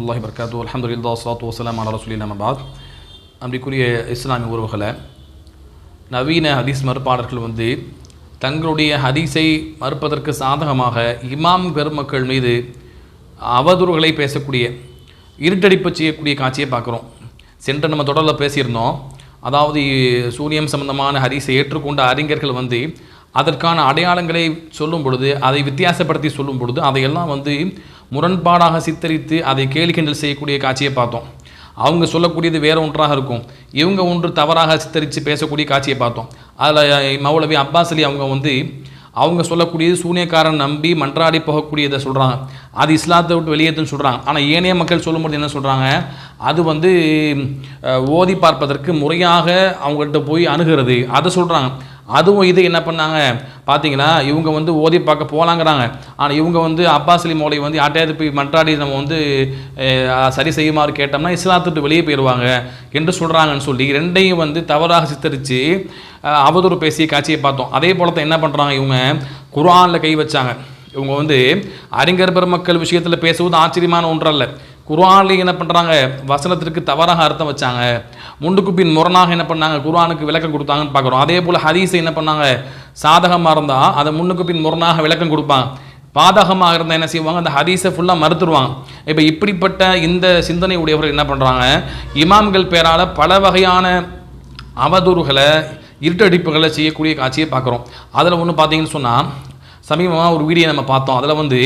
அல்லாஹி பர்காத்து இல்லா சலாத்து வசலாம் அலா ரசூலில்லா மபாத் அப்படிக்குரிய இஸ்லாமிய உறவுகளை நவீன ஹதீஸ் மறுப்பாளர்கள் வந்து தங்களுடைய ஹதீஸை மறுப்பதற்கு சாதகமாக இமாம் பெருமக்கள் மீது அவதூறுகளை பேசக்கூடிய இருட்டடிப்பு செய்யக்கூடிய காட்சியை பார்க்குறோம். சென்று நம்ம தொடரில் பேசியிருந்தோம். அதாவது சூனியம் சம்பந்தமான ஹதீஸை ஏற்றுக்கொண்ட அறிஞர்கள் வந்து அதற்கான அடையாளங்களை சொல்லும் பொழுது அதை வித்தியாசப்படுத்தி சொல்லும் பொழுது அதையெல்லாம் வந்து முரண்பாடாக சித்தரித்து அதை கேலி கிண்டல் செய்யக்கூடிய காட்சியை பார்த்தோம். அவங்க சொல்லக்கூடியது வேற ஒன்றாக இருக்கும். இவங்க ஒன்று தவறாக சித்தரித்து பேசக்கூடிய காட்சியை பார்த்தோம். அதில் மௌலவி அப்பாஸ் அலி அவங்க வந்து அவங்க சொல்லக்கூடியது சூனியக்காரன் நம்பி மன்றாடி போகக்கூடியதை சொல்கிறாங்க அது இஸ்லாத்தை விட்டு வெளியேற்றுன்னு சொல்கிறாங்க ஆனால் ஏனைய மக்கள் சொல்லும்போது என்ன சொல்கிறாங்க அது வந்து ஓதி பார்ப்பதற்கு முறையாக அவங்கள்ட்ட போய் அணுகிறது. அதை சொல்கிறாங்க அதுவும் இது என்ன பண்ணாங்க? பார்த்தீங்கன்னா இவங்க வந்து ஓதி பார்க்க போகலாங்கிறாங்க ஆனால் இவங்க வந்து அப்பாஸ்லி மோலை வந்து யார்ட்டையாவது போய் மன்றாடி நம்ம வந்து சரி செய்யுமாறு கேட்டோம்னா இஸ்லாத்துட்டு வெளியே போயிடுவாங்க என்று சொல்கிறாங்கன்னு சொல்லி ரெண்டையும் வந்து தவறாக சித்தரித்து அவதூறு பேசிய காட்சியை பார்த்தோம். அதே போல தான் என்ன பண்ணுறாங்க இவங்க? குர்ஆனில் கை வச்சாங்க. இவங்க வந்து அறிஞர் பெருமக்கள் விஷயத்தில் பேசுவது ஆச்சரியமான ஒன்றல்ல. குர்ஆனில் என்ன பண்ணுறாங்க வசனத்திற்கு தவறாக அர்த்தம் வச்சாங்க. முண்டுக்கு பின் முரணாக என்ன பண்ணாங்க? குர்ஆனுக்கு விளக்கம் கொடுத்தாங்கன்னு பார்க்குறோம். அதே போல் ஹதீஸை என்ன பண்ணாங்க? சாதகமாக இருந்தால் அதை முன்னுக்கு பின் முரணாக விளக்கம் கொடுப்பாங்க. பாதகமாக இருந்தால் என்ன செய்வாங்க? அந்த ஹதீஸை ஃபுல்லாக மறுத்துருவாங்க. இப்போ இப்படிப்பட்ட இந்த சிந்தனை உடையவர்கள் என்ன பண்ணுறாங்க இமாம்கள் பேரால் பல வகையான அவதூறுகளை இருட்டடிப்புகளை செய்யக்கூடிய காட்சியை பார்க்குறோம். அதில் ஒன்று பார்த்தீங்கன்னு சொன்னால் சமீபமாக ஒரு வீடியோ நம்ம பார்த்தோம். அதில் வந்து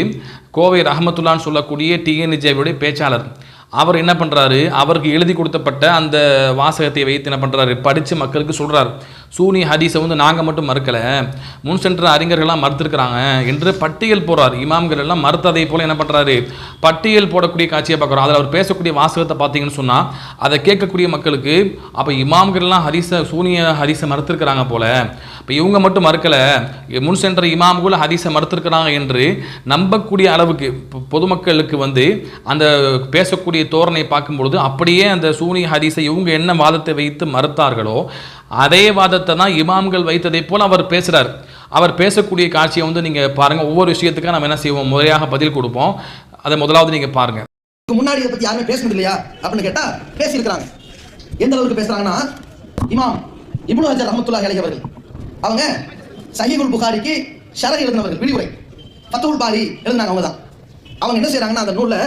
கோவை ரஹமத்துல்லான்னு சொல்லக்கூடிய டிஎன்ஜேவியுடைய பேச்சாளர். அவர் என்ன பண்ணுறாரு அவருக்கு எழுதி கொடுத்தப்பட்ட அந்த வாசகத்தை வைத்து என்ன பண்ணுறாரு படித்து மக்களுக்கு சொல்கிறார் சூனி ஹதீஸை வந்து நாங்கள் மட்டும் மறுக்கலை. முன் சென்ற அறிஞர்கள்லாம் மறுத்திருக்கிறாங்க. என்று பட்டியல் போடுறார். இமாம்கள் எல்லாம் மறுத்ததை போல் என்ன பண்ணுறாரு பட்டியல் போடக்கூடிய காட்சியை பார்க்குறோம். அதில் அவர் பேசக்கூடிய வாசகத்தை பார்த்தீங்கன்னு சொன்னால் அதை கேட்கக்கூடிய மக்களுக்கு அப்போ இமாம்கள்லாம் ஹரிசை சூனிய ஹரிசை மறுத்துருக்கிறாங்க போல். இப்போ இவங்க மட்டும் மறுக்கலை. முன் சென்ற இமாம்கள் ஹரிசை மறுத்திருக்கிறாங்க என்று நம்பக்கூடிய அளவுக்கு பொதுமக்களுக்கு வந்து அந்த பேசக்கூடிய தோரணை பார்க்கும்பொழுது அப்படியே அந்த சூனிய ஹரிசை இவங்க என்ன வாதத்தை வைத்து மறுத்தார்களோ அதே வாதத்தை தான் இமாம்கள் வைத்ததை போல் அவர் பேசுகிறார் அவர் பேசக்கூடிய காட்சியை வந்து நீங்கள் பாருங்கள் ஒவ்வொரு விஷயத்துக்கும் நம்ம என்ன செய்வோம்? முறையாக பதில் கொடுப்போம். அதை முதலாவது நீங்கள் பாருங்கள் முன்னாடி இதை பத்தி யாருமே பேசுனது இல்லையா? அப்படின்னு கேட்டா பேசியிருக்கிறாங்க. எந்த அளவுக்கு பேசுறாங்கன்னா இமாம் இப்னு ஹஜர் ரஹமத்துல்லாஹி அலைஹி அவர்கள். அவங்க சஹீஹுல் புகாரிக்கு ஷரஹ் எழுதினவர்கள் விரிவுரை. பத்துல் பாரி எழுதினாங்க அவங்க தான். அவங்க என்ன செய்யறாங்கன்னா அந்த நூலில்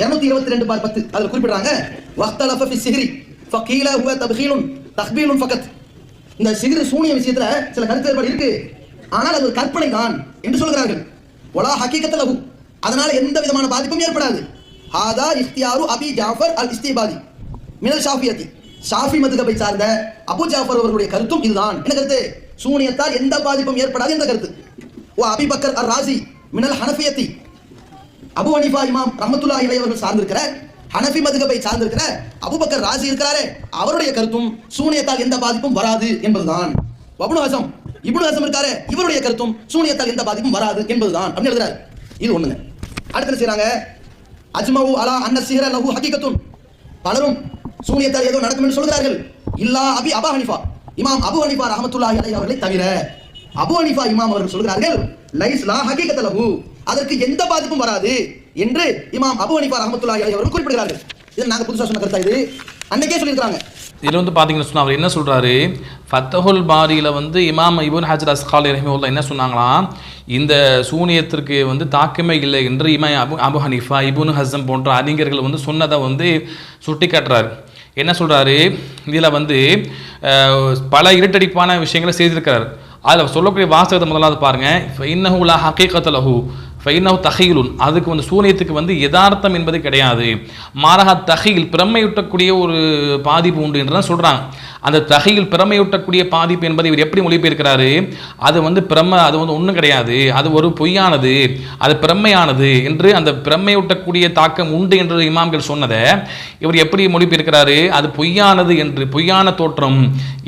இருநூத்தி இருபத்தி ரெண்டு பார் பத்து அதில் குறிப்பிடுறாங்க வக்தலஃபி ஃபி சிஹ்ரி ஃபகீல ஹுவ தப்ஹீலுன் தஹ்பீலுன் ஃபகத். இந்த சிகிரு சூனிய விஷயத்துல சில கருத்து ஏற்பாடு இருக்கு. ஆனால் அது ஒரு கற்பனை தான் என்று சொல்கிறார்கள். ஒலா ஹக்கீகத்தில் லகு அதனால எந்த விதமான பாதிப்பும் ஏற்படாது. ஹாதா இஃப்தியாரு அபி ஜாஃபர் அல் இஸ்திபாதி. மினல் ஷாஃபியத்தி. ஷாஃபி மதுகபை சார்ந்த அபு ஜாஃபர் அவர்களுடைய கருத்தும் இதுதான். என்ன கருத்து? சூனியத்தால் எந்த பாதிப்பும் ஏற்படாது என்ற கருத்து. ஓ அபி பக்கர் அர் ராசி மினல் ஹனஃபியத்தி. அபு ஹனீஃபா இமாம் ரஹ்மத்துல்லாஹி இளையவர்கள் சார்ந்திருக்கிற ஹனஃபி மதுகபை சார்ந்திருக்கிற அபுபக்கர் ராசி இருக்கிறாரே அவருடைய கருத்தும் சூனியத்தால் எந்த பாதிப்பும் வராது என்பதுதான். அபுனு ஹசம் இப்னு ஹசம் இருக்காரு இவருடைய கருத்தும் சூனியத்தால் எந்த பாதிப்பும் வராது என்பதுதான். அப்படின்னு எழுதுறாரு. இது ஒண்ணுங்க. அடுத்து செய்யறாங்க அஜ்மவு அலா அன்ன சீர லஹு ஹகீகத்துன். பலரும் சூனியத்தால் ஏதோ நடக்கும் என்று சொல்கிறார்கள். இல்லா அபி அபா ஹனிஃபா. இமாம் அபு ஹனிஃபா ரஹமத்துல்லாஹி அலைஹி அவர்களை தவிர அபு ஹனிஃபா இமாம் அவர்கள் சொல்கிறார்கள் லைஸ் லா ஹகீகத் லஹு. அதற்கு எந்த பாதிப்பும் வராது. என்று இமாம் அபு அனிபா ரஹமத்துல்லாஹி அலைஹி அவர்கள் குறிப்பிடுகிறார்கள். இது நாங்க புதுசா சொன்ன கருத்தா இது? அன்னைக்கே சொல்லியிருக்காங்க இதில் வந்து பார்த்தீங்கன்னு சொன்னால் அவர் என்ன சொல்கிறாரு ஃபத்தஹுல் பாரியில் வந்து இமாம் இபுன் ஹஜர் அஸ்கால் ரஹிமுல்லா என்ன சொன்னாங்களாம் இந்த சூனியத்திற்கு வந்து தாக்கமே இல்லை என்று Imam Abu Abu Hanifa Ibn Hazm போன்ற அறிஞர்கள் வந்து சொன்னதை வந்து சுட்டி காட்டுறாரு என்ன சொல்கிறாரு இதில் வந்து பல இருட்டடிப்பான விஷயங்களை செய்திருக்கிறார். அதில் சொல்லக்கூடிய வாசகத்தை முதலாவது பாருங்கள் இன்னஹுலா ஹக்கீகத் ஃபைனவ் தகையிலுன் அதுக்கு வந்து சூனியத்துக்கு வந்து யதார்த்தம் என்பது கிடையாது. மாறாக தகையில் பிரம்மையூட்டக்கூடிய ஒரு பாதிப்பு உண்டு என்று தான் சொல்கிறாங்க அந்த தகையில் பிரமையூட்டக்கூடிய பாதிப்பு என்பதை இவர் எப்படி மொழிபெயர்க்கிறாரு? அது வந்து பிரம்ம அது வந்து ஒன்றும் கிடையாது. அது ஒரு பொய்யானது. அது பிரம்மையானது என்று அந்த பிரம்மையூட்டக்கூடிய தாக்கம் உண்டு என்று இமாம்கள் சொன்னதை இவர் எப்படி மொழிபெயர்க்கிறாரு? அது பொய்யானது என்று பொய்யான தோற்றம்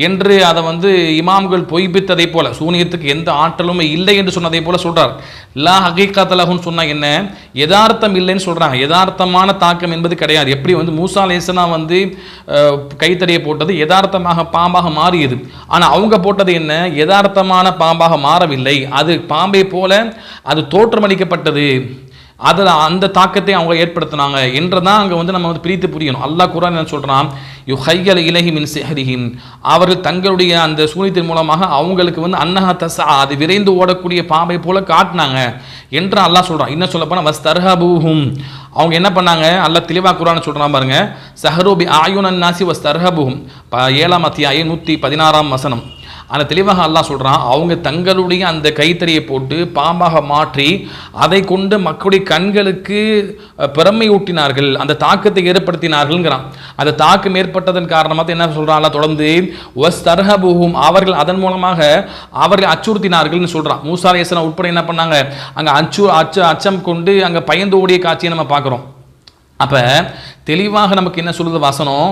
என்று அதை வந்து இமாம்கள் பொய்ப்பித்ததை போல சூனியத்துக்கு எந்த ஆற்றலுமே இல்லை என்று சொன்னதை போல சொல்றார். லா ஹகீகத்தலகுன்னு சொன்னா என்ன? யதார்த்தம் இல்லைன்னு சொல்றாங்க. யதார்த்தமான தாக்கம் என்பது கிடையாது. எப்படி வந்து மூசா லேசனா வந்து கைத்தடையை போட்டது? யதார்த்தம் யதார்த்தமாக பாம்பாக மாறியது. ஆனா அவங்க போட்டது என்ன? யதார்த்தமான பாம்பாக மாறவில்லை. அது பாம்பை போல அது தோற்றமளிக்கப்பட்டது. அதில் அந்த தாக்கத்தை அவங்க ஏற்படுத்தினாங்க என்றதான் அங்கே வந்து நம்ம வந்து பிரித்து புரியணும். அல்லாஹ் குரான் என்ன சொல்கிறான் யு ஹையல் இலகி மின் சிஹரிஹின் அவர்கள் தங்களுடைய அந்த சூனியத்தின் மூலமாக அவங்களுக்கு வந்து அன்னஹா தசா அது விரைந்து ஓடக்கூடிய பாம்பை போல காட்டினாங்க என்று அல்லாஹ் சொல்கிறான் என்ன சொல்ல போனால் வஸ் தர்ஹபூஹும் அவங்க என்ன பண்ணாங்க? அல்லாஹ் தெளிவாக குரான் சொல்கிறான் பாருங்க. சஹரூபி ஆயுனன் நாசி வஸ் தர்ஹபூஹும் ஏழாம் அத்தியாயம் நூற்றி பதினாறாம் வசனம். ஆனால் தெளிவாக அல்லாஹ் சொல்கிறான் அவங்க தங்களுடைய அந்த கைத்தறியை போட்டு பாம்பாக மாற்றி அதை கொண்டு மக்களுடைய கண்களுக்கு பெருமை ஊட்டினார்கள் அந்த தாக்கத்தை ஏற்படுத்தினார்கள்ங்கிறான். அந்த தாக்கம் ஏற்பட்டதன் காரணமாக என்ன சொல்கிறான் தொடர்ந்து ஒஸ் தர்ஹபுஹும் அவர்கள் அதன் மூலமாக அவர்கள் அச்சுறுத்தினார்கள்னு சொல்கிறான் மூசா அலைஹிஸ்ஸலாம் உட்பட என்ன பண்ணாங்க? அங்கே அச்சு அச்ச அச்சம் கொண்டு அங்கே பயந்து ஓடிய காட்சியை நம்ம பார்க்குறோம். அப்போ தெளிவாக நமக்கு என்ன சொல்லுது வசனம்?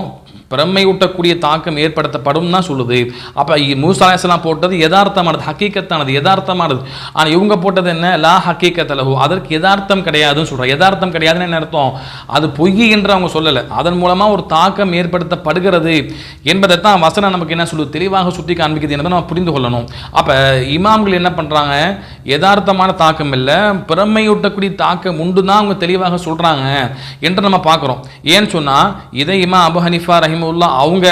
பிரம்மையூட்டக்கூடிய தாக்கம் ஏற்படுத்தப்படும் தான் சொல்லுது. அப்போ மூசாலேசலாம் போட்டது யதார்த்தமானது ஹக்கீக்கத்தானது யதார்த்தமானது. ஆனால் இவங்க போட்டது என்ன? லா ஹக்கீக்கத்தலகு அதற்கு யதார்த்தம் கிடையாதுன்னு சொல்கிறோம் யதார்த்தம் கிடையாதுன்னு என்ன அர்த்தம்? அது பொய் என்று அவங்க சொல்லலை. அதன் மூலமாக ஒரு தாக்கம் ஏற்படுத்தப்படுகிறது என்பதை தான் வசனம் நமக்கு என்ன சொல்லுது? தெளிவாக சுட்டி காண்பிக்குது என்பதை நம்ம புரிந்து கொள்ளணும். அப்போ இமாம்கள் என்ன பண்ணுறாங்க யதார்த்தமான தாக்கம் இல்லை. பிரம்மையூட்டக்கூடிய தாக்கம் உண்டு தான் அவங்க தெளிவாக சொல்கிறாங்க என்று நம்ம பார்க்குறோம். ஏன்னு சொன்னால் இதை இமா அபு ஹனிஃபா ரஹிமுல்லா அவங்க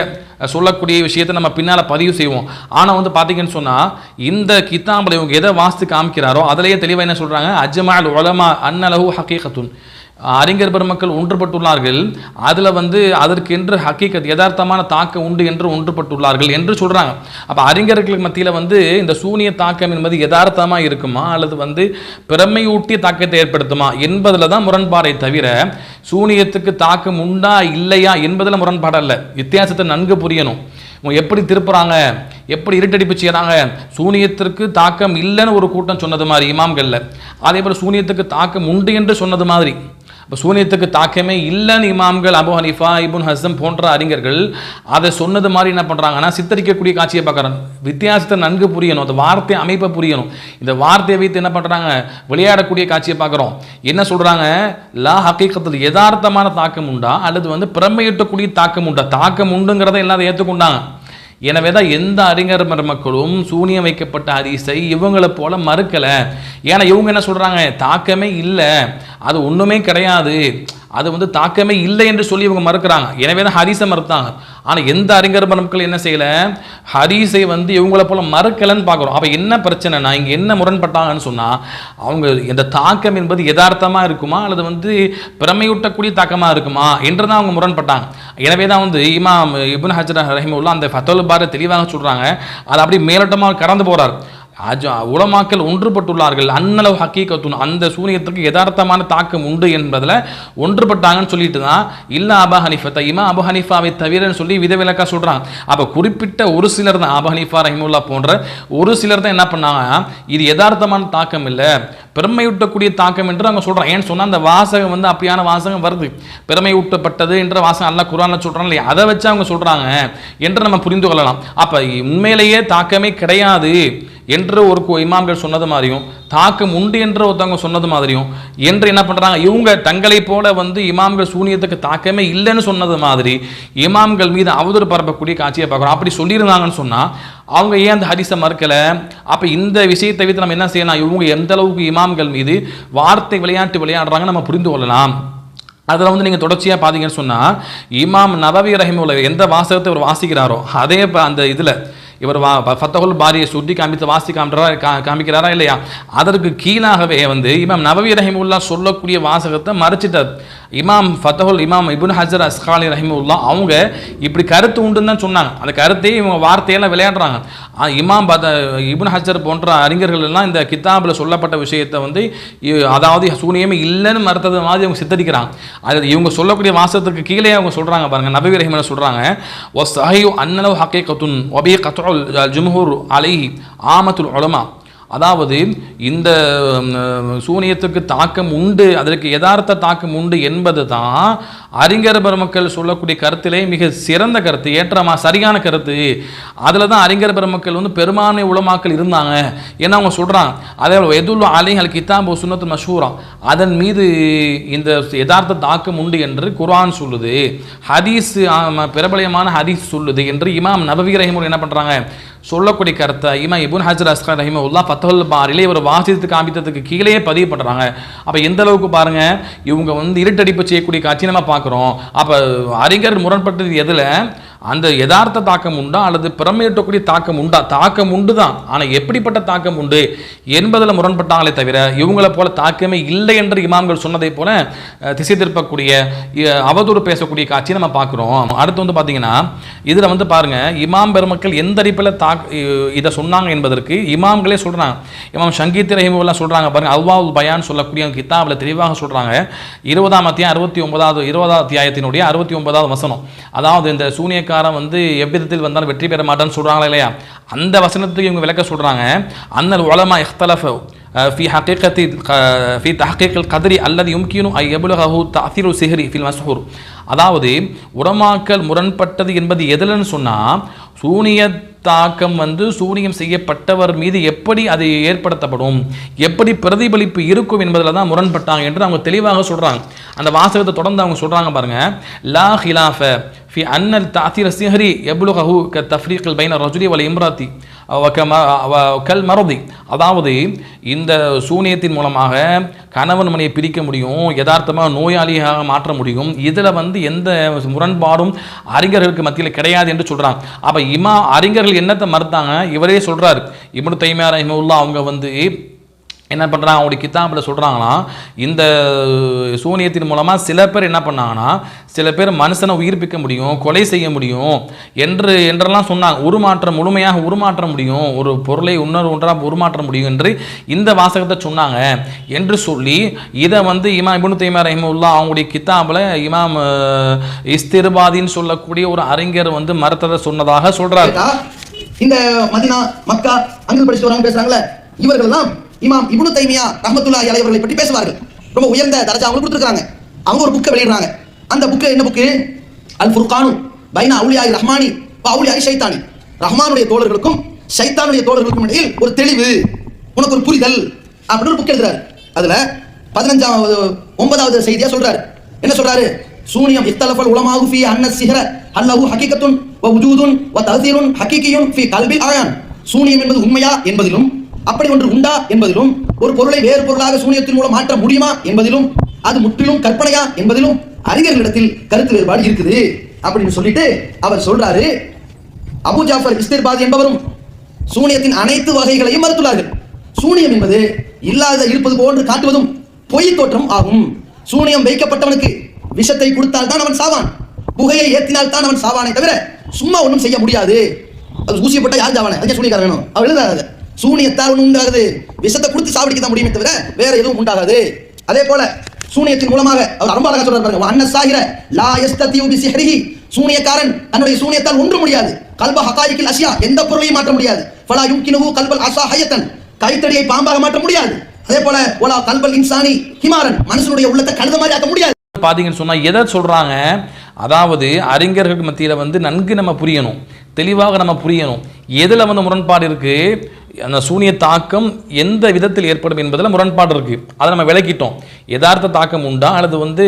சொல்லக்கூடிய விஷயத்தை நம்ம பின்னால் பதிவு செய்வோம். ஆனால் வந்து பார்த்தீங்கன்னு சொன்னால் இந்த கித்தாம்பில் இவங்க எதை வாஸ்து காமிக்கிறாரோ அதிலேயே தெளிவாக என்ன சொல்கிறாங்க அஜமால் உலமா அன்னலஹு ஹக்கீகத்துன் அறிஞர் பெருமக்கள் ஒன்றுபட்டுள்ளார்கள். அதில் வந்து அதற்கென்று ஹக்கீக்கத் யதார்த்தமான தாக்கம் உண்டு என்று ஒன்றுபட்டுள்ளார்கள் என்று சொல்கிறாங்க அப்போ அறிஞர்களுக்கு மத்தியில் வந்து இந்த சூனிய தாக்கம் என்பது யதார்த்தமாக இருக்குமா? அல்லது வந்து பிறமையூட்டிய தாக்கத்தை ஏற்படுத்துமா? என்பதில் தான் முரண்பாடை தவிர சூனியத்துக்கு தாக்கம் உண்டா இல்லையா என்பதில் முரண்பாடு அல்ல வித்தியாசத்தை நன்கு புரியணும். எப்படி திருப்புறாங்க? எப்படி இருட்டடிப்பு செய்கிறாங்க சூனியத்திற்கு தாக்கம் இல்லைன்னு ஒரு கூட்டம் சொன்னது மாதிரி இமாம்கள்ல. அதே போல் சூனியத்துக்கு தாக்கம் உண்டு என்று சொன்னது மாதிரி. இப்போ சூனியத்துக்கு தாக்கமே இல்லைன்னு இமாம்கள் அபு ஹனீஃபா இபுன் ஹசம் போன்ற அறிஞர்கள் அதை சொன்னது மாதிரி என்ன பண்ணுறாங்கன்னா சித்தரிக்கக்கூடிய காட்சியை பார்க்குறாங்க வித்தியாசத்தை நன்கு புரியணும் அந்த வார்த்தை அமைப்பை புரியணும். இந்த வார்த்தையை வைத்து என்ன பண்ணுறாங்க விளையாடக்கூடிய காட்சியை பார்க்குறோம். என்ன சொல்கிறாங்க லா ஹக்கீக்கத்தில் யதார்த்தமான தாக்கம் உண்டா? அல்லது வந்து பிரமையிட்டக்கூடிய தாக்கம் உண்டா? தாக்கம் உண்டுங்கிறத எல்லாரும் ஏற்றுக்கொண்டாங்க எனவே தான் எந்த அறிஞர் மக்களும் சூனியம் வைக்கப்பட்ட ஹதீஸை இவங்களை போல மறுக்கலை. ஏன்னா இவங்க என்ன சொல்கிறாங்க தாக்கமே இல்லை. அது ஒன்றுமே கிடையாது. அது வந்து தாக்கமே இல்லை என்று சொல்லி இவங்க மறுக்கிறாங்க. எனவே தான் ஹரிசை மறுத்தாங்க. ஆனால் எந்த அறிஞர் மக்கள் என்ன செய்யலை? ஹரிசை வந்து இவங்கள போல மறுக்கலைன்னு பார்க்குறோம். அப்போ என்ன பிரச்சனைனா இங்கே என்ன முரண்பட்டாங்கன்னு சொன்னால் அவங்க இந்த தாக்கம் என்பது யதார்த்தமாக இருக்குமா? அல்லது வந்து பிரமையூட்டக்கூடிய தாக்கமாக இருக்குமா? என்று தான் அவங்க முரண்பட்டாங்க. எனவே தான் வந்து இமாம் இப்னு ஹஜர் ரஹிமுல்லா அந்த ஃபத்தோல் பாரை தெளிவாக சொல்கிறாங்க அதை அப்படி மேலோட்டமாக கடந்து போகிறார் ஆஜா உலமாக்கள் ஒன்றுபட்டுள்ளார்கள். அன்னளவு ஹக்கீக்கத்துன் அந்த சூனியத்துக்கு யதார்த்தமான தாக்கம் உண்டு என்பதில் ஒன்றுபட்டாங்கன்னு சொல்லிட்டு தான் இல்லை அபா ஹனிஃபத்தை இமா அபு ஹனிஃபாவை தவிரன்னு சொல்லி விதவிலக்கா சொல்கிறாங்க அப்போ குறிப்பிட்ட ஒரு சிலர் தான் அபு ஹனிஃபா ரஹிமுல்லா போன்ற ஒரு சிலர் தான் என்ன பண்ணாங்க? இது யதார்த்தமான தாக்கம் இல்லை பெருமையூட்டக்கூடிய தாக்கம் என்று அவங்க சொல்கிறாங்க ஏன்னு சொன்னால் அந்த வாசகம் வந்து அப்படியான வாசகம் வருது. பெருமையூட்டப்பட்டது என்ற வாசகம் அல்ல குரானில் சொல்கிறாங்க இல்லையா? அதை வச்சு அவங்க சொல்கிறாங்க என்று நம்ம புரிந்து கொள்ளலாம். அப்போ உண்மையிலேயே தாக்கமே கிடையாது. என்று ஒரு இமாம்கள் சொன்னது மாதிரியும் தாக்கம் உண்டு என்று ஒருத்தவங்க சொன்னது மாதிரியும் என்று என்ன பண்ணுறாங்க இவங்க தங்களைப் போல வந்து இமாம்கள் சூனியத்துக்கு தாக்கமே இல்லைன்னு சொன்னது மாதிரி இமாம்கள் மீது அவதூறு பரப்பக்கூடிய காட்சியை பார்க்குறோம். அப்படி சொல்லியிருந்தாங்கன்னு சொன்னால் அவங்க ஏன் அந்த ஹரிசை மறுக்கலை? அப்போ இந்த விஷயத்தை வைத்து நம்ம என்ன செய்யலாம்? இவங்க எந்த அளவுக்கு இமாம்கள் மீது வார்த்தை விளையாட்டு விளையாடுறாங்கன்னு நம்ம புரிந்து கொள்ளலாம். அதில் வந்து நீங்கள் தொடர்ச்சியாக பார்த்தீங்கன்னு சொன்னால் இமாம் நபவி ரஹிமுல்ல எந்த வாசகத்தை அவர் வாசிக்கிறாரோ அதே இப்போ அந்த இதில் இவர் வா ஃபத்தகுல் பாரியை சுட்டி காமித்து வாசி காமிக்கிறாரா கா- காமிக்கிறாரா இல்லையா? அதற்கு கீழாகவே வந்து இமாம் நபவி ரஹிமுல்லா சொல்லக்கூடிய வாசகத்தை மறைச்சிட்டார். இமாம் ஃபத்தஹுல் இமாம் இபுன் ஹஜர் அஸ்காலி ரஹிமுல்லா அவங்க இப்படி கருத்து உண்டுன்னு தான் சொன்னாங்க. அந்த கருத்தையே இவங்க வார்த்தையெல்லாம் விளையாடுறாங்க. ஆ, இமாம் பத இபுன் ஹசர் போன்ற அறிஞர்கள் எல்லாம் இந்த கித்தாபில் சொல்லப்பட்ட விஷயத்தை வந்து அதாவது சூனியமே இல்லைன்னு மறுத்தது மாதிரி அவங்க சித்தரிக்கிறாங்க. அது இவங்க சொல்லக்கூடிய வாசகத்துக்கு கீழே அவங்க சொல்கிறாங்க பாருங்கள் நபி ரஹிமனை சொல்கிறாங்க ஒ சஹியு அன்னலவு ஹக்கீகத்துன் ஒபி கத்தோல் ஜும்ஹூர் அலைஹி ஆமத்துல் உலமா. அதாவது இந்த சூனியத்துக்கு தாக்கம் உண்டு அதற்கு யதார்த்த தாக்கம் உண்டு என்பது தான் அறிஞர் பெருமக்கள் சொல்லக்கூடிய கருத்திலே மிக சிறந்த கருத்து ஏற்றமா சரியான கருத்து. அதில் தான் அறிஞர் பெருமக்கள் வந்து பெரும்பான்மை உளமாக்கல் இருந்தாங்க. ஏன்னா அவங்க சொல்கிறாங்க அதே எதுல் அலிஹல் கிதாப் சுன்னத்து மஷூரா அதன் மீது இந்த யதார்த்த தாக்கம் உண்டு என்று குர்ஆன் சொல்லுது. ஹதீஸ் பிரபலயமான பிரபலமான ஹதீஸ் சொல்லுது என்று இமாம் நபவி ரஹிமுல் என்ன பண்ணுறாங்க சொல்லக்கூடிய கருத்தை இமா இபுன் ஹஜர் அஸ்கர் ரஹிமவுல்லா பத்தொல் பாரிலே இவர் வாசித்து காமித்ததுக்கு கீழே பதிவு பண்ணுறாங்க அப்போ எந்த அளவுக்கு பாருங்க இவங்க வந்து இருட்டடிப்பு செய்யக்கூடிய காட்சி நம்ம பார்க்குறோம். அப்போ அறிஞர் முரண்பட்டது எதில்? அந்த யதார்த்த தாக்கம் உண்டா அல்லது பிரமையிட்டக்கூடிய தாக்கம் உண்டா? தாக்கம் உண்டு தான் ஆனால் எப்படிப்பட்ட தாக்கம் உண்டு? என்பதில் முரண்பட்டாங்களே தவிர இவங்களை போல தாக்கமே இல்லை என்று இமாம்கள் சொன்னதை போல திசை திருப்பக்கூடிய அவதூறு பேசக்கூடிய காட்சியை நம்ம பார்க்குறோம். அடுத்து வந்து பார்த்தீங்கன்னா இதில் வந்து பாருங்க இமாம் பெருமக்கள் எந்த அடிப்பில் தாக் இதை சொன்னாங்க என்பதற்கு இமாம்களே சொல்கிறாங்க இமாம் சங்கீத் ரஹிமுல்லாம் சொல்கிறாங்க பாருங்கள் அல்வாவுல் பயான் சொல்லக்கூடிய கிதாபில் தெளிவாக சொல்கிறாங்க இருபதாம் அத்தியாயம் அறுபத்தி ஒன்பதாவது இருபதாவது அத்தியாயத்தினுடைய அறுபத்தி ஒன்பதாவது வசனம். அதாவது இந்த ஊழியக்காரன் வந்து எவ்விதத்தில் வந்தாலும் வெற்றி பெற மாட்டான்னு சொல்கிறாங்களா இல்லையா? அந்த வசனத்துக்கு இவங்க விளக்க சொல்கிறாங்க அன்னல் உலமா இஹ்தலஃப் ஃபி ஹக்கீக்கத்தி ஃபி தஹக்கீக்கல் கதிரி அல்லது யும்கினும் ஐ எபுலஹூ தஃசிரு சிஹரி ஃபில் மசூர் அதாவது உடமாக்கல் முரண்பட்டது என்பது எதுலன்னு சொன்னால் சூனிய தாக்கம் வந்து சூனியம் செய்யப்பட்டவர் மீது எப்படி அது ஏற்படுத்தப்படும்? எப்படி பிரதிபலிப்பு இருக்கும் என்பதில் தான் முரண்பட்டாங்க என்று அவங்க தெளிவாக சொல்கிறாங்க அந்த வாசகத்தை தொடர்ந்து அவங்க சொல்கிறாங்க பாருங்கள் லா ஹிலாஃப ஃபி அன்னல் தாத்திர சிஹரி எப்லுகஹு க தஃப்ரீக்கல் பைன ரஜுலி வல இம்ராத்தி. கல் மறதி அதாவது இந்த சூனியத்தின் மூலமாக கணவன் மனையை பிரிக்க முடியும் யதார்த்தமாக நோயாளியாக மாற்ற முடியும். இதில் வந்து எந்த முரண்பாடும் அறிஞர்களுக்கு மத்தியில் கிடையாது என்று சொல்கிறாங்க அப்போ இமா அறிஞர்கள் என்னத்தை மறுத்தாங்க? இவரே சொல்கிறார் இப்னு தைமியா ரஹிமவுல்லா அவங்க வந்து என்ன பண்ணுறாங்க அவங்களுடைய கித்தாபில் சொல்கிறாங்கன்னா இந்த சூனியத்தின் மூலமாக சில பேர் என்ன பண்ணாங்கன்னா சில பேர் மனுஷனை உயிர்ப்பிக்க முடியும் கொலை செய்ய முடியும் என்று என்றெல்லாம் சொன்னாங்க. உருமாற்றம் முழுமையாக உருமாற்ற முடியும். ஒரு பொருளை இன்னொரு ஒன்றாக உருமாற்ற முடியும் என்று இந்த வாசகத்தை சொன்னாங்க என்று சொல்லி இதை வந்து இமாம் இப்னு தைமியா ரஹிமுல்லா அவங்களுடைய கித்தாபில் இமாம் இஸ்திருபாதின்னு சொல்லக்கூடிய ஒரு அறிஞர் வந்து மறுத்ததை சொன்னதாக சொல்கிறார் இந்த மதினா மக்கா அங்க படிச்சு வராங்க பேசுறாங்கல்ல இவர்கள்லாம் இமாம் இபுனு தைமியா ரஹ்மத்துல்லாஹி அலைவர்களை பற்றி பேசுவார்கள். ரொம்ப உயர்ந்த தரஜா அவங்க கொடுத்துருக்காங்க அவங்க ஒரு புக்கை வெளியிடுறாங்க. அந்த புக்கு என்ன புக்கு அல் ஃபுர்கானு பைனா அவுலியாய் ரஹ்மானி வ அவுலியாய் ஷைத்தானி. ரஹ்மானுடைய தோழர்களுக்கும் ஷைத்தானுடைய தோழர்களுக்கும் இடையில் ஒரு தெளிவு உனக்கு ஒரு புரிதல் அப்படின்னு ஒரு புக் எழுதுறாரு. அதுல பதினஞ்சாவது ஒன்பதாவது செய்தியா சொல்றாரு. என்ன சொல்றாரு? சூனியம் இத்தலஃபல் உலமாகு ஃபி அன்ன சிஹர அல்லஹு ஹகீகத்துன் வ உஜூதுன் வ தஅதீருன் ஹகீகியுன் ஃபி கல்பில் ஆயான் சூனியம் என்பது உண்மையா என்பதிலும் அப்படி ஒன்று உண்டா என்பதிலும் ஒரு பொருளை வேறு பொருளாக சூனியத்தின் மூலம் மாற்ற முடியுமா என்பதிலும் அது முற்றிலும் கற்பனையா என்பதிலும் அறிஞர்களிடத்தில் கருத்து வேறுபாடு இருக்குது. அப்படின்னு சொல்லிட்டு அவர் சொல்றாரு அபு ஜாஃபர் இஸ்திர்பாத் என்பவரும் சூனியத்தின் அனைத்து வகைகளையும் மறுத்துள்ளார்கள். சூனியம் என்பது இல்லாத இருப்பது போன்று காட்டுவதும் பொய் தோற்றம் ஆகும். சூனியம் வைக்கப்பட்டவனுக்கு விஷத்தை கொடுத்தால் தான் அவன் சாவான். புகையை ஏற்றினால் தான் அவன் சாவானே தவிர சும்மா ஒன்றும் செய்ய முடியாது. அது ஊசியப்பட்ட யார் சாவானே அதுக்கே சூனியக்காரன் வேணும். அவள் எழுதாத சூனியத்தால் ஒன்று உண்டாகுது. விஷத்தை கொடுத்து சாப்பிடிக்க தான் முடியுமே தவிர வேற எதுவும் உண்டாகாது. அதே போல சூனியத்தின் மூலமாக அவர் ரொம்ப அழகா சொல்றாரு பாருங்க அன்ன சாகிர லா யஸ்ததியு பி சூனியக்காரன் தன்னுடைய சூனியத்தால் ஒன்று முடியாது. கல்ப ஹகாயிக்கில் அசியா எந்த பொருளையும் மாற்ற முடியாது. ஃபலா யும்கினுஹு கல்பல் அசா ஹயத்தன். கைத்தடியை பாம்பாக மாற்ற முடியாது. அதே போல ஒலா கல்பல் இன்சானி ஹிமாரன். மனுஷனுடைய உள்ளத்தை கழுத மாதிரி ஆக்க முடியாது. பார்த்தீங்கன்னு சொன்னால் எதை சொல்கிறாங்க அதாவது அறிஞர்களுக்கு மத்தியில் வந்து நன்கு நம்ம புரியணும். தெளிவாக நம்ம புரியணும். எதில் வந்து முரண்பாடு இருக்குது அந்த சூனிய தாக்கம் எந்த விதத்தில் ஏற்படும் என்பதில் முரண்பாடு இருக்குது அதை நம்ம விளக்கிட்டோம். யதார்த்த தாக்கம் உண்டா? அல்லது வந்து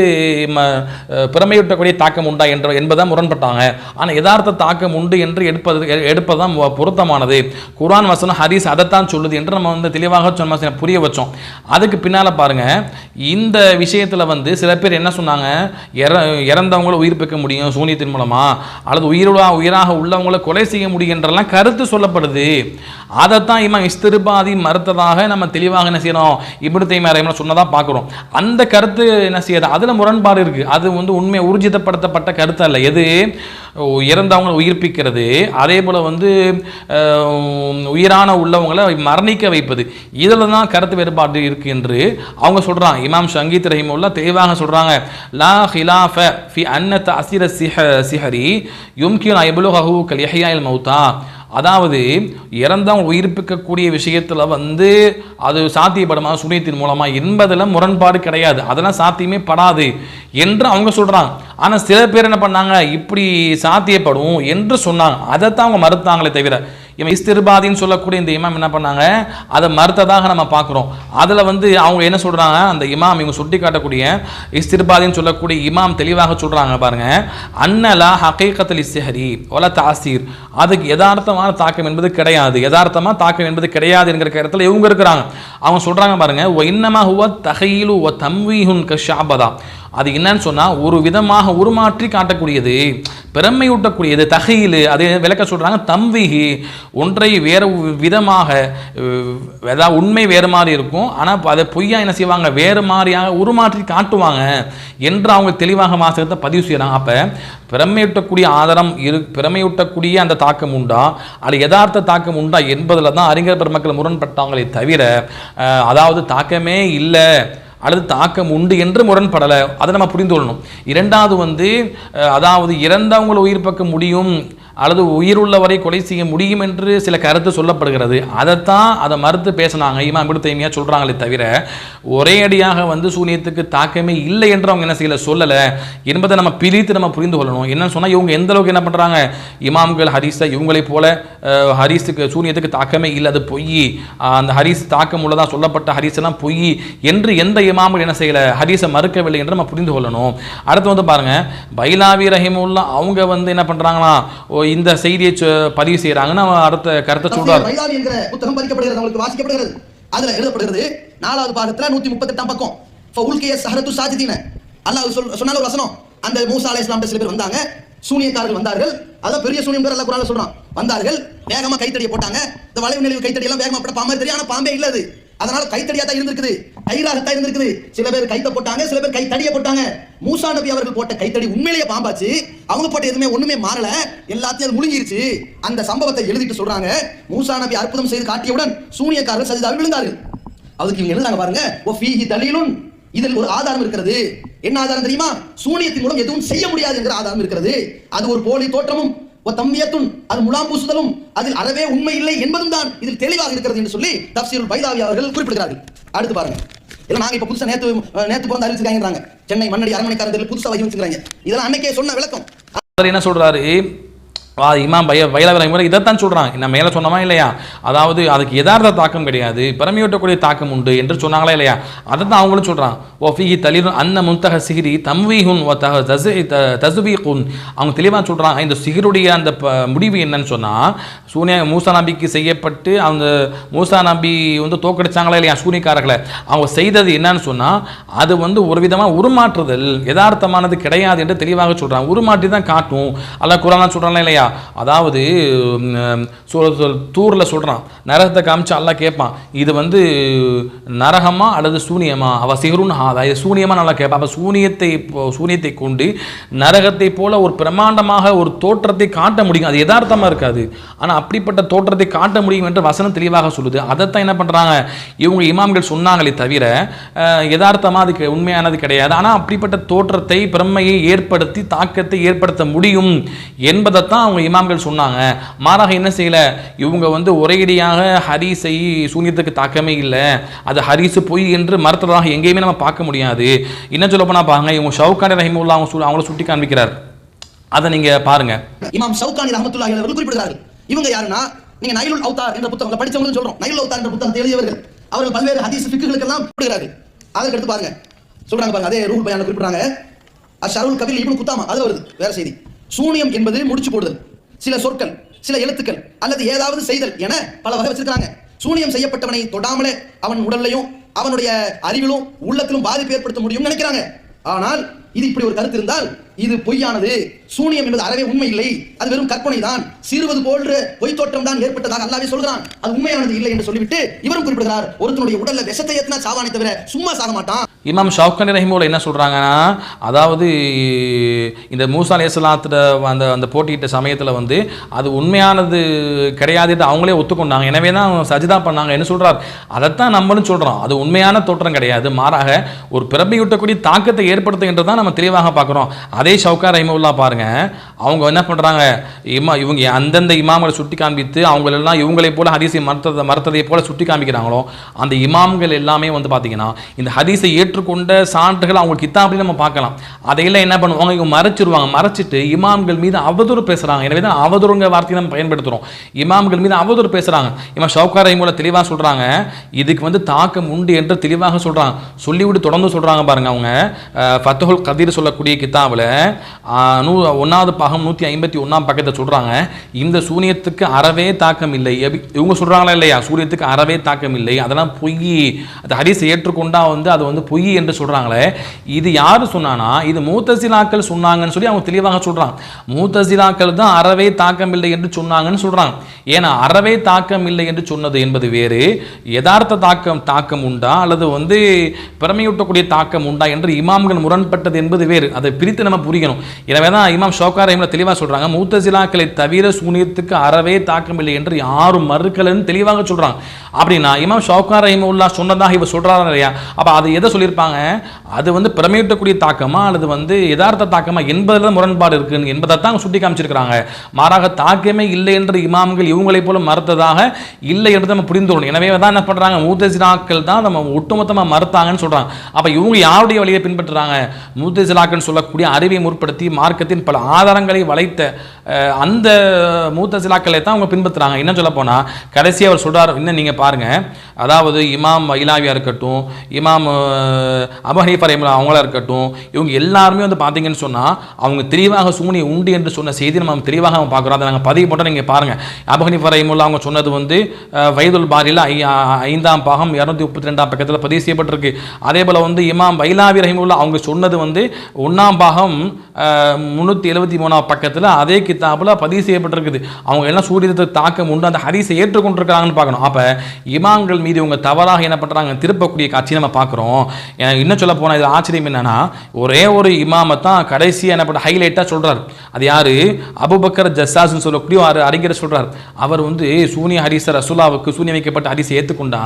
ம தாக்கம் உண்டா என்ற என்பதை முரண்பட்டாங்க. ஆனால் யதார்த்த தாக்கம் உண்டு என்று எடுப்பது எ- எடுப்பதுதான் பொருத்தமானது. குரான் வசனம் ஹதீஸ் அதைத்தான் சொல்லுது என்று நம்ம வந்து தெளிவாக சொன்ன புரிய வச்சோம். அதுக்கு பின்னால் பாருங்க இந்த விஷயத்தில் வந்து சில பேர் என்ன சொன்னாங்க? இற இறந்தவங்கள உயிர்ப்பிக்க முடியும் சூனியத்தின் மூலமாக அல்லது உயிரோட உயிராக உள்ளவங்களை கொலை செய்ய முடியும் என்றெல்லாம் கருத்து சொல்லப்படுது. அதைத்தான் இமாம் இஸ்திருபாதி மறுத்ததாக நம்ம தெளிவாக என்ன செய்யறோம்? இப்படி தைமாரையம் சொன்னதாக பார்க்குறோம். அந்த கருத்து என்ன செய்யாது? அதில் முரண்பாடு இருக்குது அது வந்து உண்மை ஊர்ஜிதப்படுத்தப்பட்ட கருத்து அல்ல. எது? இறந்தவங்களை உயிர்ப்பிக்கிறது. அதே போல் வந்து உயிரான உள்ளவங்களை மரணிக்க வைப்பது. இதில் தான் கருத்து வேறுபாடு இருக்கு என்று அவங்க சொல்கிறாங்க இமாம் ஷங்கீத் ரஹிமுல்லா தெளிவாக சொல்கிறாங்க லா ஹிலாஃப ஃபி அன்னத் அசிர சிஹ சிஹரி யும்கின் ஐபுலுஹு கல் இஹ்யாஇல் மௌத்தா. அதாவது இறந்தவங்க உயிர்ப்பிக்கக்கூடிய விஷயத்தில் வந்து அது சாத்தியப்படுமா? சூனியத்தின் மூலமாக என்பதில் முரண்பாடு கிடையாது. அதெல்லாம் சாத்தியமே படாது என்று அவங்க சொல்கிறாங்க ஆனால் சில பேர் என்ன பண்ணாங்க? இப்படி சாத்தியப்படும் என்று சொன்னாங்க. அதைத்தான் அவங்க மறுத்தாங்களே தவிர இவன் இஸ்திர்பாதின்னு சொல்லக்கூடிய இந்த இமாம் என்ன பண்ணாங்க? அதை மறுத்ததாக நம்ம பார்க்குறோம். அதில் வந்து அவங்க என்ன சொல்கிறாங்க அந்த இமாம் இவங்க சுட்டி காட்டக்கூடிய இஸ்திர்பாதின்னு சொல்லக்கூடிய இமாம் தெளிவாக சொல்கிறாங்க பாருங்க. அன்னலா ஹக்கீக்கத்தில் இஸ்ஹரி ஒல தாசீர். அதுக்கு யதார்த்தமான தாக்கம் என்பது கிடையாது. யதார்த்தமாக தாக்கம் என்பது கிடையாது என்கிற இடத்துல இவங்க இருக்கிறாங்க. அவங்க சொல்கிறாங்க பாருங்க ஒ இன்னமா ஹுவ தகையிலு ஒ தம்வீஹுன் கஷாபதா அது என்னன்னு சொன்னால் ஒரு விதமாக உருமாற்றி காட்டக்கூடியது பெருமையூட்டக்கூடியது தகையில் அது விளக்க சொல்கிறாங்க தம்விகி ஒன்றை வேறு விதமாக அஹ், அதாவது உண்மை வேறு மாதிரி இருக்கும் ஆனால் அதை பொய்யா என்ன செய்வாங்க வேறு மாதிரியாக உருமாற்றி காட்டுவாங்க என்று அவங்க தெளிவாக வாசகத்தை பதிவு செய்கிறாங்க அப்போ பிரமையூட்டக்கூடிய ஆதாரம் இரு பிரமையூட்டக்கூடிய அந்த தாக்கம் உண்டா? அது யதார்த்த தாக்கம் உண்டா என்பதில் தான் அறிஞர் பெருமக்கள் முரண்பட்டாங்களே தவிர அதாவது தாக்கமே இல்லை. அல்லது தாக்கம் உண்டு என்று முரண்படலை. அதை நம்ம புரிந்து கொள்ளணும். இரண்டாவது வந்து அதாவது இறந்தவங்களை உயிர் பக்க முடியும். அல்லது உயிருள்ளவரை கொலை செய்ய முடியும் என்று சில கருத்து சொல்லப்படுகிறது. அதைத்தான் அதை மறுத்து பேசினாங்க. இமாம் இப்னு தைமியா சொல்கிறாங்களே தவிர ஒரே அடியாக வந்து சூனியத்துக்கு தாக்கமே இல்லை என்று அவங்க என்ன செய்யல? சொல்லலை. என்பதை நம்ம பிரித்து நம்ம புரிந்து கொள்ளணும். என்னன்னு சொன்னால் இவங்க எந்த அளவுக்கு என்ன பண்ணுறாங்க இமாம்கள் ஹரிஸை இவங்களைப் போல ஹரிஸுக்கு சூனியத்துக்கு தாக்கமே இல்லை. அது பொய். அந்த ஹரிஸ் தாக்கம் உள்ளதாக சொல்லப்பட்ட ஹரிஸ் எல்லாம் பொய் என்று எந்த இமாம்கள் என்ன செய்யலை? ஹரிஸை மறுக்கவில்லை என்று நம்ம புரிந்து கொள்ளணும். அடுத்து வந்து பாருங்கள் பைலாவி ரஹிமுல்லா அவங்க வந்து என்ன பண்ணுறாங்களா இந்த செய்தியை பதிவு செய்யறாங்கன்னு அவன் அடுத்த கருத்தை சொல்றாரு. புத்தகம் பதிக்கப்படுகிறது அவங்களுக்கு வாசிக்கப்படுகிறது. அதுல எழுதப்படுகிறது நாலாவது பாகத்துல நூத்தி முப்பத்தி எட்டாம் பக்கம் உல்கிய சஹரத்து சாஜிதீன. அல்லாஹ் சொல் சொன்னால ஒரு வசனம். அந்த மூசா அலை இஸ்லாம் சில பேர் வந்தாங்க. சூனியக்காரர்கள் வந்தார்கள். அதான் பெரிய சூனியம் பேர் அல்லாஹ் குரான்ல சொல்றான். வந்தார்கள் வேகமா கைத்தடியை போட்டாங்க. இந்த வளைவு நெளிவு கைத்தடி எல்லாம் வேகமா போட்ட பாம்பே தெரியும். ஆனா பாம்பே இல்ல அது. அதனால கைத்தடியா தான் இருந்திருக்குது. கயிறாகத்தான் இருந்திருக்குது. சில பேர் கைத்த போட்டாங்க சில பேர் கை தடிய போட்டாங்க. மூசா நபி அவர்கள் போட்ட கைத்தடி உண்மையிலேயே பாம்பாச்சு. அவங்க போட்ட எதுவுமே ஒண்ணுமே மாறல. எல்லாத்தையும் அது முழுங்கிருச்சு. அந்த சம்பவத்தை எழுதிட்டு சொல்றாங்க. மூசா நபி அற்புதம் செய்து காட்டியவுடன் சூனியக்காரர்கள் சஜிதாவில் விழுந்தார்கள். அதுக்கு இவங்க எழுதாங்க பாருங்க. ஓ ஃபீஹி தலீலுன். இதில் ஒரு ஆதாரம் இருக்கிறது. என்ன ஆதாரம் தெரியுமா? சூனியத்தின் மூலம் எதுவும் செய்ய முடியாது என்கிற ஆதாரம் இருக்கிறது. அது ஒரு போலி தோற்றமும். தம்பியத்தும் அது முலாம் பூசுதலும் அதில் அறவே உண்மை இல்லை என்பதும் தான் இதில் தெளிவாக இருக்கிறது என்று சொல்லி தப்சீருல் பைதாவி அவர்கள் குறிப்பிடுகிறார்கள். அடுத்து பாருங்க. இதெல்லாம் நாங்க இப்ப புதுசா நேத்து நேற்று நேத்து பிறந்த அறிவிச்சிருக்காங்க சென்னை மண்ணடி அரண்மனைக்காரர்கள் புதுசா வகி வச்சுக்கிறாங்க இதெல்லாம் அன்னைக்கே சொன்ன விளக்கம். அவர் என்ன சொல்றாரு? இமாம் பய வயலவரை முறை இதைத்தான் சொல்கிறான் நான் மேலே சொன்னோமா இல்லையா? அதாவது அதுக்கு எதார்த்த தாக்கம் கிடையாது. பிறமையூட்டக்கூடிய தாக்கம் உண்டு என்று சொன்னாங்களா இல்லையா? அதை தான் அவங்களும் சொல்கிறான் ஓ ஃபிஹி தலிர் அன்ன முந்தக சிகிரி தம்வீஹுன் வ தஹ தஸு த- அவங்க தெளிவாக சொல்கிறாங்க இந்த சிகிருடைய அந்த ப- முடிவு என்னன்னு சொன்னால் சூனியா மூசா நபிக்கு செய்யப்பட்டு அந்த மூசா நபி வந்து தோக்கடிச்சாங்களா இல்லையா? சூனிக்காரர்களை. அவங்க செய்தது என்னன்னு சொன்னால் அது வந்து ஒரு விதமாக உருமாற்றுதல். யதார்த்தமானது கிடையாது என்று தெளிவாக சொல்கிறாங்க உருமாற்றி தான் காட்டும். அல்ல குரானா சொல்கிறாங்களா இல்லையா? அதாவது ம், தூரில் சொல்கிறான் நரகத்தை காமிச்சு அல்லாஹ் கேட்பான். இது வந்து நரகமா அல்லது சூனியமா? அவ சிகருன் ஹாதா இது சூனியமா நல்லா கேட்பான் அப்போ சூனியத்தை சூனியத்தை கொண்டு நரகத்தை போல ஒரு பிரமாண்டமாக ஒரு தோற்றத்தை காட்ட முடியும். அது யதார்த்தமாக இருக்காது. ஆனால் அப்படிப்பட்ட தோற்றத்தை காட்ட முடியும் என்று வசனம் தெளிவாக சொல்லுது. அதைத்தான் என்ன பண்ணுறாங்க இவங்க இமாம்கள் சொன்னாங்களே தவிர யதார்த்தமாக அதுக்கு உண்மையானது கிடையாது. ஆனால் அப்படிப்பட்ட தோற்றத்தை பிரமையை ஏற்படுத்தி தாக்கத்தை ஏற்படுத்த முடியும் என்பதைத்தான் அவங்க இமாம்கள் சொன்னாங்க. மாறாக என்ன செய்யல? இவங்க வந்து ஒரேடியாக ஹரிஸை சூன்யத்துக்கு தாக்கமே இல்லை. அது ஹரிசு பொய் என்று மறுத்ததாக எங்கேயுமே நம்ம பார்க்க முடியாது. என்ன சொல்ல போனால் பாருங்க இவங்க ஷவுகானி ரஹிமுல்லா அவங்க அவங்கள சுட்டி காண்பிக்கிறார். அதை நீங்க பாருங்க. இமாம் ஷவுகானி ரஹமத்துல்லாஹி அவர்கள் குறிப்பிடுகிறார்கள். இவங்க யாருன்னா நீங்க நைலுல் அவுதார் என்ற புத்தகம் படிச்சவங்க சொல்றோம். நைலுல் அவுதார் என்ற புத்தகத்தை எழுதியவர்கள். அவர்கள் பல்வேறு ஹதீஸ் ஃபிக்குகளுக்கு எல்லாம் கொடுக்கிறார்கள் அதற்கு எடுத்து பாருங்க. சொல்றாங்க பாருங்க அதே ரூல் பயான்ல குறிப்பிடுறாங்க. அஷருல் கபில் இப்னு குத்தாமா அது வருது வேற செய்தி. சூனியம் என்பது முடிச்சு போடுதல். சில சொற்கள் சில எழுத்துக்கள் அல்லது ஏதாவது செய்தல் என பல வகை வச்சிருக்காங்க சூனியம் செய்யப்பட்டவனை தொடாமலே அவன் உடல்லையும் அவனுடைய அறிவிலும் உள்ளத்திலும் பாதிப்பு ஏற்படுத்த முடியும்னு நினைக்கிறாங்க. ஆனால் இது இப்படி ஒரு கருத்து இருந்தால் இது பொய்யானது. சூனியம் என்பது அறவே உண்மை இல்லை அது வெறும் கற்பனை தான் சிறுவது போன்ற பொய் தோற்றம் தான் ஏற்பட்டதாக அல்லாவே சொல்கிறான். அது உண்மையானது இல்லை என்று சொல்லிவிட்டு இவரும் குறிப்பிடுகிறார் ஒருத்தனுடைய உடல்ல விஷத்தை ஏத்தினா சாவானே தவிர சும்மா சாக மாட்டான். இமாம் ஷவுக்கனி ரஹிமோல என்ன சொல்றாங்கன்னா அதாவது இந்த மூசா அலையாத்துல அந்த அந்த போட்டியிட்ட சமயத்தில் வந்து அது உண்மையானது கிடையாது அவங்களே ஒத்துக்கொண்டாங்க. எனவே தான் சஜிதா பண்ணாங்க என்ன சொல்றார். அதைத்தான் நம்மளும் சொல்றோம். அது உண்மையான தோற்றம் கிடையாது. மாறாக ஒரு பிறப்பையூட்டக்கூடிய தாக்கத்தை ஏற்படுத்துகின்றதான் நம்ம தெளிவாக பார்க்குறோம். அதே ஷவுகா ரஹிமுல்லா பாருங்க. அவங்க என்ன பண்றாங்க? இமா இவங்க அந்தந்த இமாம்களை சுட்டி காண்பித்து அவங்களெல்லாம் இவங்களை போல ஹதீஸை மறுத்ததை மறுத்ததை போல சுட்டி காமிக்கிறாங்களோ அந்த இமாம்கள் எல்லாமே வந்து பார்த்தீங்கன்னா இந்த ஹதீஸை ஏற்றுக்கொண்ட சான்றுகள் அவங்க கித்தாப்லையும் நம்ம பார்க்கலாம். அதையெல்லாம் என்ன பண்ணுவாங்க இவங்க மறைச்சிருவாங்க. மறைச்சிட்டு இமாம்கள் மீது அவதூறு பேசுறாங்க. எனவே தான் அவதூறுங்க வார்த்தையை நம்ம பயன்படுத்துறோம். இமாம்கள் மீது அவதூறு பேசுறாங்க. இமா ஷவுகார் ரஹிமுல்லா தெளிவாக சொல்றாங்க. இதுக்கு வந்து தாக்கம் உண்டு என்று தெளிவாக சொல்றாங்க. சொல்லிவிட்டு தொடர்ந்து சொல்றாங்க பாருங்க அவங்க. அஹ், கதீர் சொல்லக்கூடிய கித்தாவில் நூ ஒன்றாவது பாகம் நூற்றி ஐம்பத்தி ஒன்றாம் பக்கத்தை சொல்கிறாங்க இந்த சூரியத்துக்கு அறவே தாக்கம் இல்லை இவங்க சொல்கிறாங்களா இல்லையா? சூரியத்துக்கு அறவே தாக்கம் இல்லை அதெல்லாம் பொய் அது ஹரிசை ஏற்றுக்கொண்டா வந்து அது வந்து பொய் என்று சொல்கிறாங்களே இது யார் சொன்னானா இது மூத்தசிலாக்கள் சொன்னாங்கன்னு சொல்லி அவங்க தெளிவாக சொல்கிறாங்க மூத்தசிலாக்கள் தான் அறவே தாக்கம் இல்லை என்று சொன்னாங்கன்னு சொல்கிறாங்க ஏன்னா அறவே தாக்கம் இல்லை என்று சொன்னது என்பது வேறு. யதார்த்த தாக்கம் தாக்கம் உண்டா? அல்லது வந்து பிறமையூட்டக்கூடிய தாக்கம் உண்டா? என்று இமாம்கள் முரண்பட்டது என்பது வேறு அதை பிரித்து நம்ம புரியணும் எனவே தான் இமாம் ஷோக்கா ரஹிம்ல தெளிவாக சொல்றாங்க மூத்தசிலாக்களை தவிர சூனியத்துக்கு அறவே தாக்கம் இல்லை என்று யாரும் மறுக்கலன்னு தெளிவாக சொல்கிறாங்க அப்படின்னா இமாம் ஷோக்கா ரஹிமுல்லா சொன்னதாக இவர் சொல்கிறாரா இல்லையா? அப்போ அது எதை சொல்லியிருப்பாங்க? அது வந்து பிரமையூட்டக்கூடிய தாக்கமா? அல்லது வந்து யதார்த்த தாக்கமா? என்பதில் முரண்பாடு இருக்குன்னு என்பதை தான் சுட்டி காமிச்சிருக்கிறாங்க மாறாக தாக்கமே இல்லை என்று இமாம்கள் இவங்களைப் போல மறுத்ததாக இல்லை என்று நம்ம புரிந்து கொள்ளணும். எனவே தான் என்ன பண்றாங்க? மூத்தசிலாக்கள் தான் நம்ம ஒட்டுமொத்தமாக மறுத்தாங்கன்னு சொல்கிறாங்க அப்போ இவங்க யாருடைய வழியை பின்பற்றுறாங்க? மூத்தசிலாக்கள் சொல்லக்கூடிய அறிவை முற்படுத்தி மார்க்கத்தின் பல ஆதாரங்களை வளைத்த அந்த மூத்த சிலாக்களை தான் அவங்க பின்பற்றுறாங்க. என்ன சொல்ல போனால் கடைசி அவர் சொல்கிறார் இன்னும் நீங்கள் பாருங்கள் அதாவது இமாம் இலாவியாக இருக்கட்டும் இமாம் அஹ், அவங்களா இருக்கட்டும் இவங்க எல்லாருமே வந்து பார்த்தீங்கன்னு சொன்னால் அவங்க தெளிவாக சூனியம் உண்டு என்று சொன்ன செய்தி நம்ம தெளிவாக அவங்க பார்க்குறோம். அதை நாங்கள் பதிவு போட்டால் நீங்கள் பாருங்கள் அபு ரஹிமுல்லா அவங்க சொன்னது வந்து அஹ், வைதுல் பாரியில் ஐ ஐந்தாம் பாகம் இரநூத்தி முப்பத்தி ரெண்டாம் பக்கத்தில் பதிவு செய்யப்பட்டிருக்கு. அதே போல் வந்து இமாம் வைலாவி ரஹிமுல்லா அவங்க சொன்னது வந்து ஒன்றாம் பாகம் முந்நூற்றி எழுபத்தி மூணாம் பக்கத்தில் அதே கித்தாபில் பதிவு செய்யப்பட்டிருக்குது. அவங்க எல்லாம் சூரியத்துக்கு தாக்கம் உண்டு அந்த ஹரிசை ஏற்றுக்கொண்டிருக்கிறாங்கன்னு பார்க்கணும். அப்போ இமாம்கள் மீது இவங்க தவறாக என்ன பண்ணுறாங்க திருப்பக்கூடிய காட்சியை நம்ம பார்க்குறோம். இன்னும் சொல்ல போனால் இது ஆச்சரியம் என்னன்னா ஒரே ஒரு இமாமை தான் கடைசியாக என்ன பண்ண ஹைலைட்டாக சொல்கிறார் அது யார்? அபுபக்கர் ஜஸ்ஸாஸ்ன்னு சொல்லக்கூடிய ஒரு அறிஞர் சொல்கிறார் அவர் வந்து சூனிய ஹரிச ரசுலாவுக்கு சூனிய வைக்கப்பட்ட ஹரிசை ஏற்றுக்கொண்டா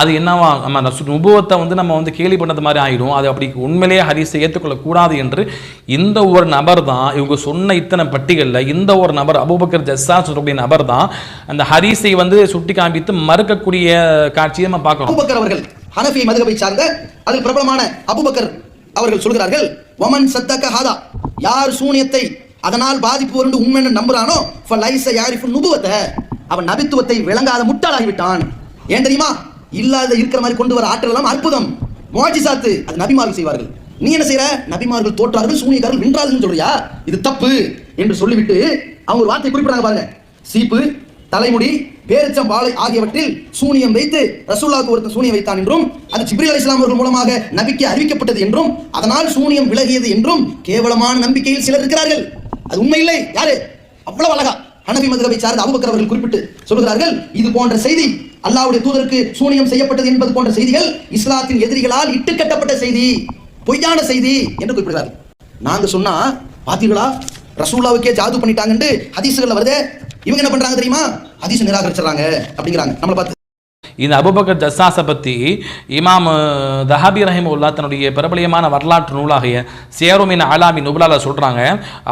அது என்னவா நம்ம நுபுவத்தை வந்து நம்ம வந்து கேலி பண்ணது மாதிரி ஆகிடும் அது அப்படி உண்மையிலேயே ஹரிசை ஏற்றுக்கொள்ளக்கூடாது என்று இந்த ஒரு நபர் தான் இவங்க சொன்ன இத்தனை பட்டிகள் பட்டிகளில் இந்த ஒரு நபர் அபுபக்கர் ஜஸ்ஸா சொல்லக்கூடிய நபர் தான். அந்த ஹரிசை வந்து சுட்டி காண்பித்து மறுக்கக்கூடிய காட்சியை நம்ம பார்க்கணும். அபுபக்கர் அவர்கள் ஹனஃபி மதுகபை சார்ந்த அதில் பிரபலமான அபுபக்கர் அவர்கள் சொல்கிறார்கள் ஒமன் சத்தக்க ஹாதா. யார் சூனியத்தை அதனால் பாதிப்பு வரும் உண்மைன்னு நம்புறானோ லைச யாரிஃபு நுபுவத்தை அவன் நபித்துவத்தை விளங்காத முட்டாளாகிவிட்டான். ஏன் தெரியுமா? இல்லாத இருக்கிற மாதிரி கொண்டு வர ஆற்றல் எல்லாம் அற்புதம். மோஜிசாத்து அது நபிமார்கள் செய்வார்கள். நீ என்ன செய்யற நபிமார்கள் தோற்றார்கள் சூனியக்காரர்கள் வென்றார்கள் சொல்றியா? இது தப்பு என்று சொல்லிவிட்டு அவங்க ஒரு வார்த்தை குறிப்பிடுறாங்க பாருங்க. சீப்பு தலைமுடி பேரிச்சம் பாலை ஆகியவற்றில் சூனியம் வைத்து ரசூல்லாவுக்கு ஒருத்தர் சூனியம் வைத்தான் என்றும் அது ஜிப்ரி அலி இஸ்லாம் அவர்கள் மூலமாக நபிக்கு அறிவிக்கப்பட்டது என்றும் அதனால் சூனியம் விலகியது என்றும் கேவலமான நம்பிக்கையில் சிலர் இருக்கிறார்கள். அது உண்மை இல்லை யாரு? அவ்வளவு அழகா ஹனபி மதுரவை சார்ந்த அபுபக்கர் அவர்கள் குறிப்பிட்டு சொல்கிறார்கள் இது போன்ற செய்தி அல்லாவுடைய தூதருக்கு சூனியம் செய்யப்பட்டது என்பது போன்ற செய்திகள் இஸ்லாத்தின் எதிரிகளால் இட்டுக்கட்டப்பட்ட செய்தி. பொய்யான செய்தி என்று குறிப்பிடுறாரு நாங்க சொன்னா பாத்தீங்களா ரசூல்லாவுக்கே ஜாது பண்ணிட்டாங்கன்னு ஹதீஸ்கள்ல வருதே. இவங்க என்ன பண்றாங்க தெரியுமா? ஹதீஸ் நிராகரிச்சிடறாங்க அப்படிங்கிறாங்க. நம்மளை பார்த்து. இந்த அபுபக்கர் ஜஸ்ஸாஸை பற்றி இமாம் தஹாபி ரஹிம் உல்லா தன்னுடைய பிரபலியமான வரலாற்று நூலாகிய சேருமின் ஆலாமி நுபுலால சொல்கிறாங்க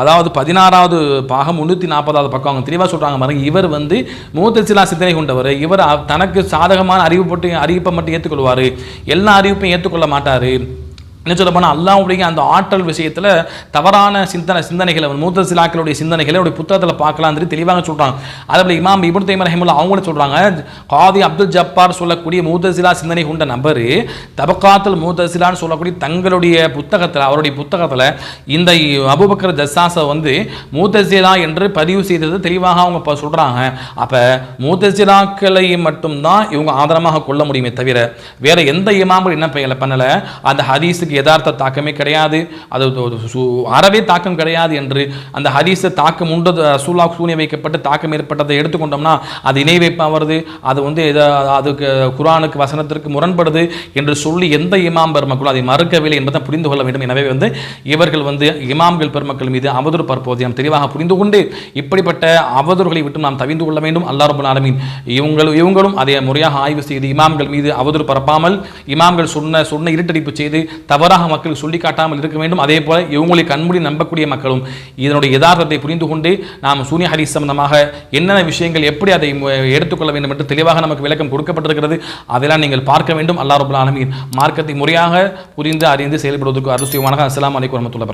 அதாவது பதினாறாவது பாகம் முந்நூற்றி நாற்பதாவது பக்கம் அவங்க தெளிவாக சொல்கிறாங்க பாருங்க இவர் வந்து மூத்தசிலா சிந்தனை கொண்டவர். இவர் தனக்கு சாதகமான அறிவு போட்டு அறிவிப்பை மட்டும் ஏற்றுக்கொள்வார் எல்லா அறிவிப்பையும் ஏற்றுக்கொள்ள மாட்டார். என்ன சொல்ல போனால் அல்லாவுடைய அந்த ஆற்றல் விஷயத்தில் தவறான சிந்தனை சிந்தனைகளை மூத்த சிலாக்களுடைய சிந்தனைகளை அவருடைய புத்தகத்தில் பார்க்கலாம் சொல்லி தெளிவாக சொல்கிறாங்க அதே இமாம் இபுன் தைமர் ரஹிமுல்லா அவங்களும் சொல்கிறாங்க காதி அப்துல் ஜப்பார் சொல்லக்கூடிய மூத்தசிலா சிந்தனை கொண்ட நபர் தபக்காத்தல் மூத்தசிலான்னு சொல்லக்கூடிய தங்களுடைய புத்தகத்தில் அவருடைய புத்தகத்தில் இந்த அபுபக்கர் ஜஸ்ஸாஸை வந்து மூத்தசிலா என்று பதிவு செய்தது தெளிவாக அவங்க இப்போ சொல்கிறாங்க அப்போ மூத்தசிலாக்களை மட்டும்தான் இவங்க ஆதாரமாக கொள்ள முடியுமே தவிர வேறு எந்த இமாமும் என்ன பண்ணலை பண்ணலை? அந்த ஹதீஸுக்கு யதார்த்த தாக்கமே கிடையாது. அது அறவே தாக்கம் கிடையாது என்று அந்த ஹதீஸை தாக்கம் உண்டது ரசூலா சூனிய வைக்கப்பட்டு தாக்கம் ஏற்பட்டதை எடுத்துக்கொண்டோம்னா அது இணை வைப்பாக வருது. அது வந்து அதுக்கு குரானுக்கு வசனத்திற்கு முரண்படுது என்று சொல்லி எந்த இமாம் பெருமக்களும் அதை மறுக்கவில்லை என்பதை புரிந்து கொள்ள வேண்டும். எனவே வந்து இவர்கள் வந்து இமாம்கள் பெருமக்கள் மீது அவதூறு பரப்புவதை நாம் தெளிவாக புரிந்து கொண்டு இப்படிப்பட்ட அவதூறுகளை விட்டு நாம் தவிந்து கொள்ள வேண்டும். அல்லாஹ் ரபுல் ஆலமீன் இவங்களும் இவங்களும் அதை முறையாக ஆய்வு செய்து இமாம்கள் மீது அவதூறு பரப்பாமல் இமாம்கள் சொன்ன சொன்ன இருட்டடிப்பு செய்து தவறு தவறாக மக்களுக்கு சொல்லி காட்டாமல் இருக்க வேண்டும். அதே போல இவங்களை கண்மூடி நம்பக்கூடிய மக்களும் இதனுடைய யதார்த்தத்தை புரிந்து கொண்டு நாம் சூனிய ஹரி சம்பந்தமாக என்னென்ன விஷயங்கள் எப்படி அதை எடுத்துக்கொள்ள வேண்டும் என்று தெளிவாக நமக்கு விளக்கம் கொடுக்கப்பட்டிருக்கிறது. அதெல்லாம் நீங்கள் பார்க்க வேண்டும். அல்லா ரபுல் ஆலமீன். மார்க்கத்தை முறையாக புரிந்து அறிந்து செயல்படுவதற்கு அருள் அஸ்லாம் அலைக்கு வரமத்துள்ள